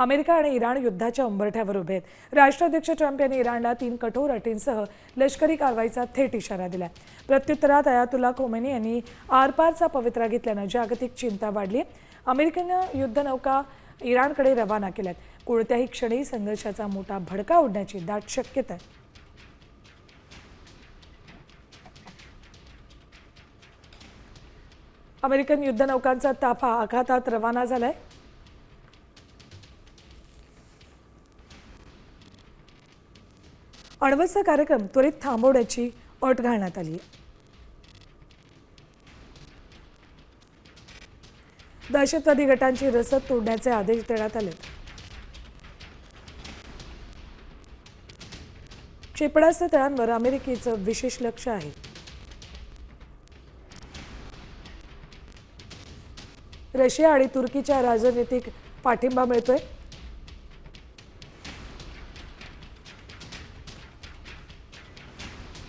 America आणि Iran युद्धाच्या उंबरठ्यावर उभे आहेत. राष्ट्राध्यक्ष ट्रम्प यांनी इराणला तीन कठोर अटींसह लष्करी कारवाईचा थेट इशारा दिला प्रत्युत्तरात अयातुल्ला खोमेनी यांनी आरपारचा पवित्रा घेतल्यानं जागतिक चिंता वाढली. अमेरिकेनं युद्धनौका इराणकडे रवाना केल्यात. कोणत्याही क्षणी संघर्षाचा मोठा भडका उडण्याची दाट शक्यता आहे. अमेरिकन युद्धनौकांचा ताफा आघातात रवाना झालाय. अण्वस्त्र कार्यक्रम त्वरित थांबवण्याची अट घालण्यात आली. दहशतवादी गटांची रसद तोडण्याचे आदेश देण्यात आले. क्षेपणास्त्र तळांवर अमेरिकेचं विशेष लक्ष आहे. रशिया आणि तुर्कीच्या राजनैतिक पाठिंबा मिळतोय.